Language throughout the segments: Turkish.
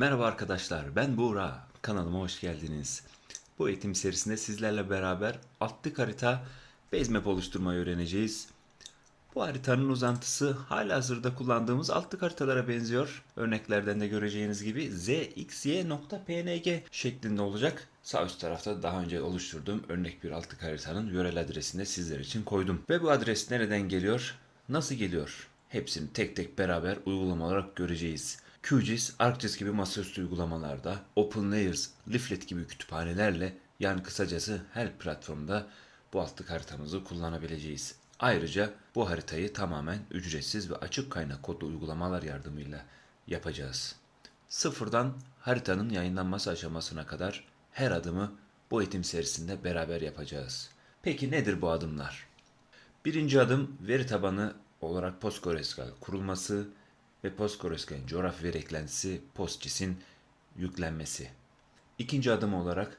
Merhaba arkadaşlar, ben Buğra. Kanalıma hoş geldiniz. Bu eğitim serisinde sizlerle beraber altlık harita Basemap oluşturmayı öğreneceğiz. Bu haritanın uzantısı halihazırda kullandığımız altlık haritalara benziyor. Örneklerden de göreceğiniz gibi zxy.png şeklinde olacak. Sağ üst tarafta daha önce oluşturduğum örnek bir altlık haritanın yörel adresini de sizler için koydum. Ve bu adres nereden geliyor? Nasıl geliyor? Hepsini tek tek beraber uygulama olarak göreceğiz. QGIS, ArcGIS gibi masaüstü uygulamalarda, OpenLayers, Leaflet gibi kütüphanelerle yani kısacası her platformda bu altlık haritamızı kullanabileceğiz. Ayrıca bu haritayı tamamen ücretsiz ve açık kaynak kodlu uygulamalar yardımıyla yapacağız. Sıfırdan haritanın yayınlanması aşamasına kadar her adımı bu eğitim serisinde beraber yapacağız. Peki nedir bu adımlar? Birinci adım veri tabanı olarak PostgreSQL kurulması ve PostgreSQL coğrafya veri eklentisi PostGIS'in yüklenmesi. İkinci adım olarak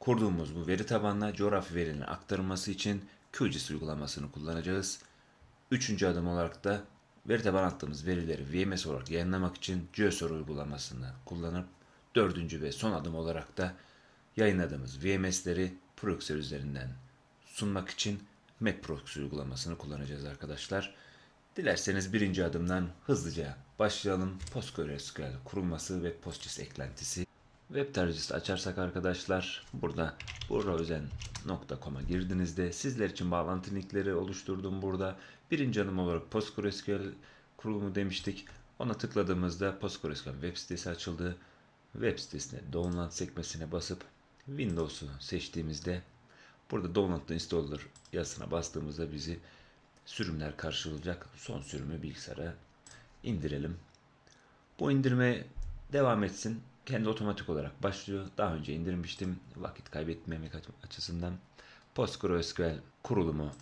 kurduğumuz bu veri tabanına coğrafya verilerinin aktarılması için QGIS uygulamasını kullanacağız. Üçüncü adım olarak da veri tabanı attığımız verileri VMS olarak yayınlamak için GeoSource uygulamasını kullanıp dördüncü ve son adım olarak da yayınladığımız VMS'leri proxy üzerinden sunmak için Map Proxy uygulamasını kullanacağız arkadaşlar. Dilerseniz birinci adımdan hızlıca başlayalım. PostgreSQL kurulması ve PostGIS eklentisi. Web tarayıcısı açarsak arkadaşlar burada burraözen.com'a girdiğinizde sizler için bağlantı linkleri oluşturdum burada. Birinci adım olarak PostgreSQL kurulumu demiştik. Ona tıkladığımızda PostgreSQL web sitesi açıldı. Web sitesine download sekmesine basıp Windows'u seçtiğimizde burada download installer yazısına bastığımızda bizi sürümler karşılayacak. Son sürümü bilgisayara indirelim. Bu indirme devam etsin. Kendi otomatik olarak başlıyor. Daha önce indirmiştim. Vakit kaybetmemek açısından. PostgreSQL kurulumu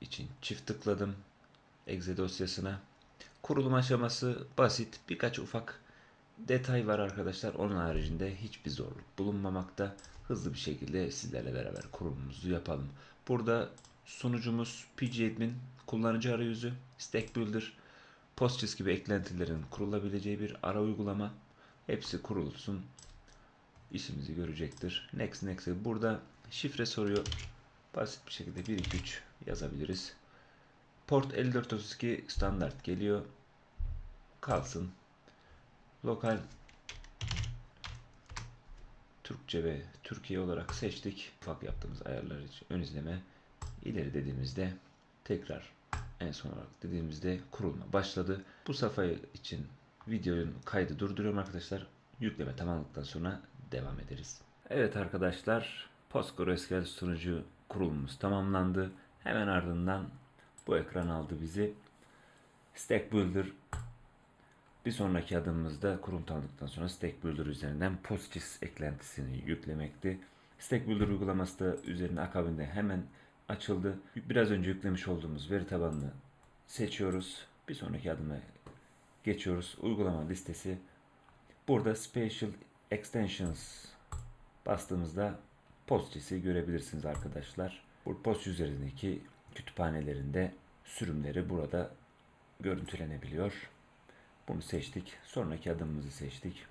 için çift tıkladım. Exe dosyasına. Kurulum aşaması basit. Birkaç ufak detay var arkadaşlar. Onun haricinde hiçbir zorluk bulunmamakta. Hızlı bir şekilde sizlerle beraber kurulumumuzu yapalım. Burada sunucumuz pgadmin kullanıcı arayüzü, Stack Builder, PostGIS gibi eklentilerin kurulabileceği bir ara uygulama. Hepsi kurulsun. işimizi görecektir. Next next. Burada şifre soruyor. Basit bir şekilde 1 2 3 yazabiliriz. Port 5432 standart geliyor. Kalsın. Lokal Türkçe ve Türkiye olarak seçtik. Ufak yaptığımız ayarlar için ön izleme ileri dediğimizde tekrar en son olarak dediğimizde kurulma başladı. Bu sayfa için videonun kaydı durduruyorum arkadaşlar. Yükleme tamamladıktan sonra devam ederiz. Evet arkadaşlar PostgreSQL sunucu kurulumumuz tamamlandı. Hemen ardından bu ekran aldı bizi. Stack Builder bir sonraki adımımızda kurum tanıdıktan sonra Stack Builder üzerinden PostGIS eklentisini yüklemekti. Stack Builder uygulaması da üzerine akabinde hemen açıldı. Biraz önce yüklemiş olduğumuz veri tabanını seçiyoruz. Bir sonraki adıma geçiyoruz. Uygulama listesi. Burada Special Extensions bastığımızda PostGIS'i görebilirsiniz arkadaşlar. Bu Post üzerindeki kütüphanelerinde sürümleri burada görüntülenebiliyor. Bunu seçtik. Sonraki adımımızı seçtik.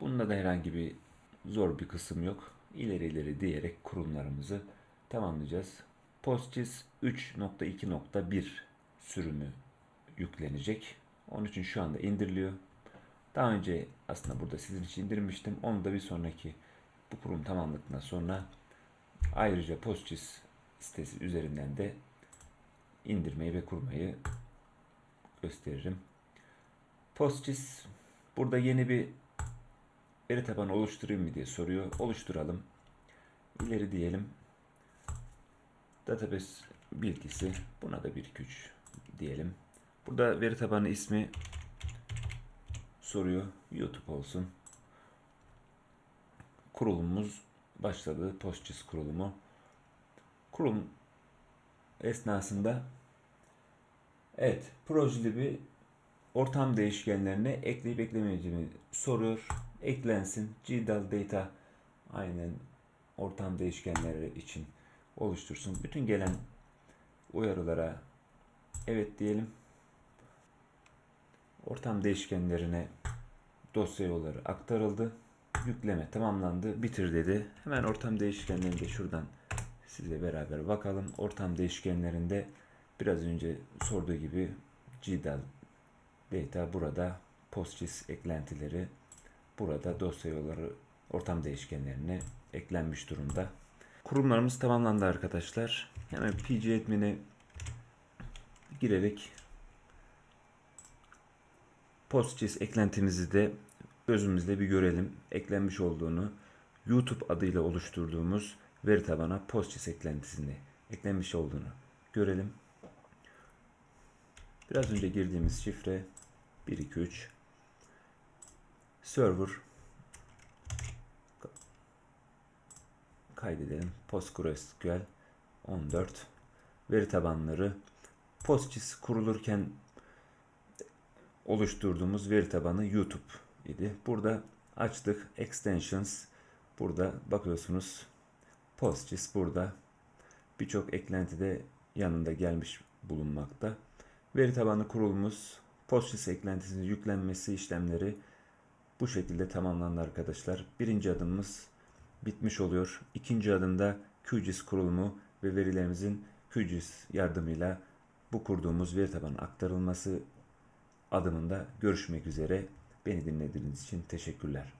Bunda da herhangi bir zor bir kısım yok. İleri ileri diyerek kurumlarımızı tamamlayacağız. PostGIS 3.2.1 sürümü yüklenecek. Onun için şu anda indiriliyor. Daha önce aslında burada sizin için indirmiştim. Onu da bir sonraki bu kurum tamamladıktan sonra ayrıca PostGIS sitesi üzerinden de indirmeyi ve kurmayı gösteririm. PostGIS burada yeni bir veri tabanı oluşturayım mı diye soruyor. Oluşturalım. İleri diyelim. Database bilgisi. Buna da bir 2 3 diyelim. Burada veri tabanı ismi soruyor. YouTube olsun. Kurulumumuz başladı. PostGIS kurulumu. Kurulum esnasında evet projeli bir ortam değişkenlerine ekleyip eklemeyeceğimi soruyor. Eklensin. GDAL data aynen ortam değişkenleri için oluştursun. Bütün gelen uyarılara evet diyelim. Ortam değişkenlerine dosya yolları aktarıldı. Yükleme tamamlandı. Bitir dedi. Hemen ortam değişkenlerinde şuradan size beraber bakalım. Ortam değişkenlerinde biraz önce sorduğu gibi GDAL data burada PostGIS eklentileri burada dosya yolları ortam değişkenlerine eklenmiş durumda. Kurumlarımız tamamlandı arkadaşlar. Hemen PG admin'e girerek PostGIS eklentimizi de gözümüzle bir görelim. Eklenmiş olduğunu YouTube adıyla oluşturduğumuz veri tabana PostGIS eklentisinde eklenmiş olduğunu görelim. Biraz önce girdiğimiz şifre 123 server kaydedelim. PostgreSQL 14 veri tabanları PostGIS kurulurken oluşturduğumuz veri tabanı YouTube idi. Burada açtık extensions burada bakıyorsunuz PostGIS burada birçok eklenti de yanında gelmiş bulunmakta. Veri tabanı kurulumuz PostGIS eklentisinin yüklenmesi işlemleri bu şekilde tamamlandı arkadaşlar. Birinci adımımız bitmiş oluyor. İkinci adımda QGIS kurulumu ve verilerimizin QGIS yardımıyla bu kurduğumuz veri tabanı aktarılması adımında görüşmek üzere. Beni dinlediğiniz için teşekkürler.